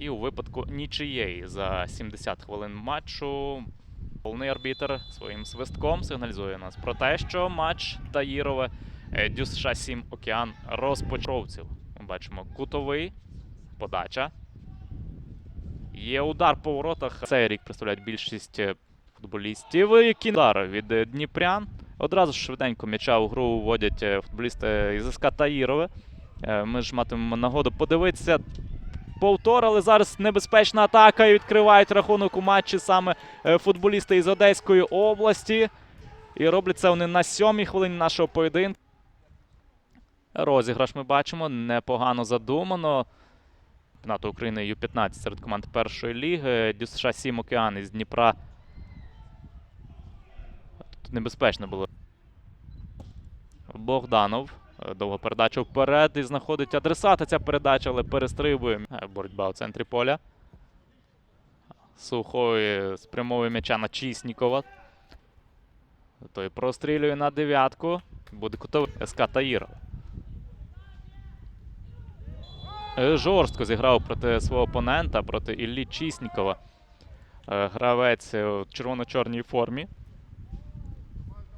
І у випадку нічиєї за 70 хвилин матчу головний арбітр своїм свистком сигналізує нас про те, що матч Таїрове е, Дюс 7 Океан розпочовців. Ми бачимо кутовий, подача. Є удар по воротах. Цей рік представляють більшість е, футболістів, які удар від е, Дніпрян. Одразу ж швиденько м'яча у гру вводять футболісти із СК Таїрове. Ми ж матимемо нагоду подивитися. Повтор, але зараз небезпечна атака і відкривають рахунок у матчі саме е, футболісти із Одеської області. І роблять це вони на сьомій хвилині нашого поєдинку. Розіграш ми бачимо, непогано задумано. Чемпіонату України Ю-15 серед команд першої ліги. ДЮСШ 7 Океан із Дніпра. Тут небезпечно було. Богданов. Довга передача вперед і знаходить адресата ця передача, але перестрибує. Е, Боротьба у центрі поля. Сухой спрямовує м'яча на Чіснікова. Той прострілює на дев'ятку. Буде кутовий СК Таїрова. Е, Жорстко зіграв проти свого опонента, проти Іллі Чіснікова. Е, Гравець у червоно-чорній формі.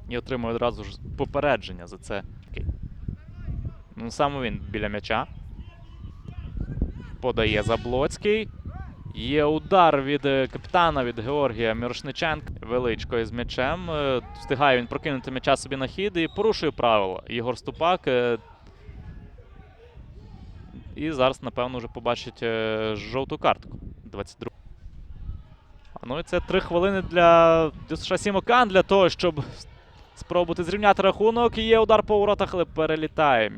І отримує одразу ж попередження за це. Ну, саме він біля м'яча. Подає Заблоцький. Є удар від е, капітана від Георгія Мірошниченка. Величко із м'ячем. Е, Встигає він прокинути м'яча собі на хід і порушує правила. Єгор Ступак. е, І зараз, напевно, вже побачить жовту картку. 22. Ну і це три хвилини для ДЮСШ Сімокан для того, щоб спробувати зрівняти рахунок. Є удар по воротах, але перелітає.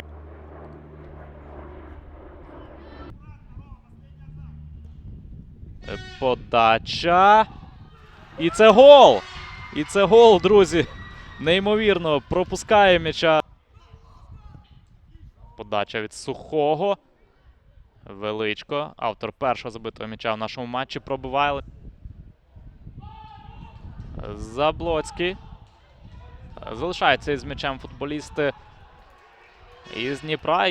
Подача. І це гол! І це гол, друзі. Неймовірно, пропускає м'яча. Подача від сухого. Величко. Автор першого забитого м'яча в нашому матчі пробиває. Заблоцький. Залишаються із м'ячем футболісти із Дніпра.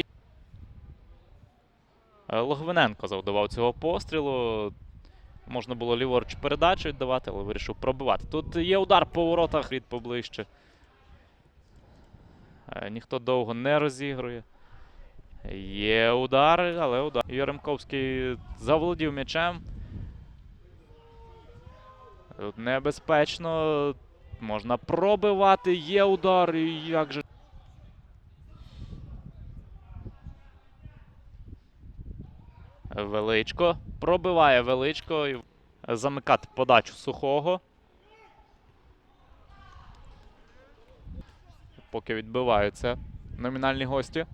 Е, Логвиненко завдавав цього пострілу. Можна було ліворуч передачу віддавати, але вирішив пробивати. Тут є удар по воротах від поближче. Е, Ніхто довго не розігрує. Є удар, але удар. Яремковський заволодів м'ячем. Тут небезпечно. Можна пробивати. Є удар. І як же. Величко. Пробиває величко. Замикати подачу сухого. Поки відбиваються номінальні гості.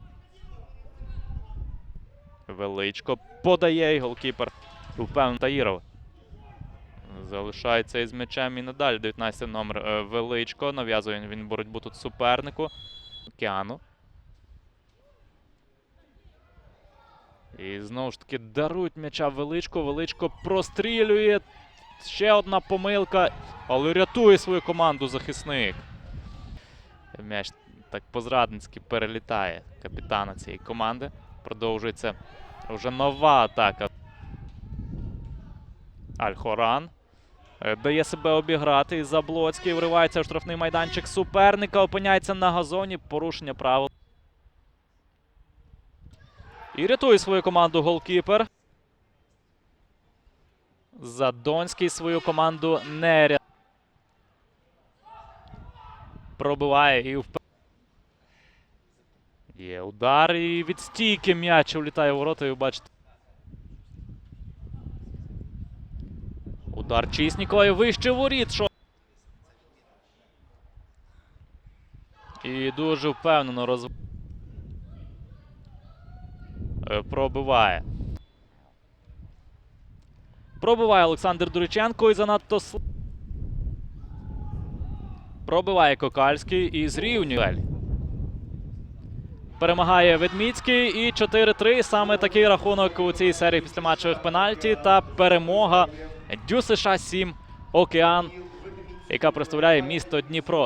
Величко подає і голкіпер. Впевнений Таїров. Залишається із м'ячем і надалі. 19 номер е, Величко. Нав'язує він боротьбу тут супернику. Океану. І знову ж таки дарують м'яча Величко. Величко прострілює. Ще одна помилка. Але рятує свою команду захисник. М'яч так по-зрадницьки перелітає капітана цієї команди. Продовжується вже нова атака. Аль-Хоран. Е, Дає себе обіграти. І Заблоцький вривається в штрафний майданчик суперника. Опиняється на газоні. Порушення правил. І рятує свою команду голкіпер. Задонський свою команду не рятує. Пробиває і вп... Є удар і від стійки м'яч влітає в ворота, і бачите. Удар Чіснікова і вище воріт. Що... І дуже впевнено роз... Е, пробиває. Пробиває Олександр Дуриченко і занадто Пробиває Кокальський і зрівнює. Перемагає Ведміцький і 4-3. Саме такий рахунок у цій серії післяматчевих пенальті та перемога Дю США 7 Океан, яка представляє місто Дніпро.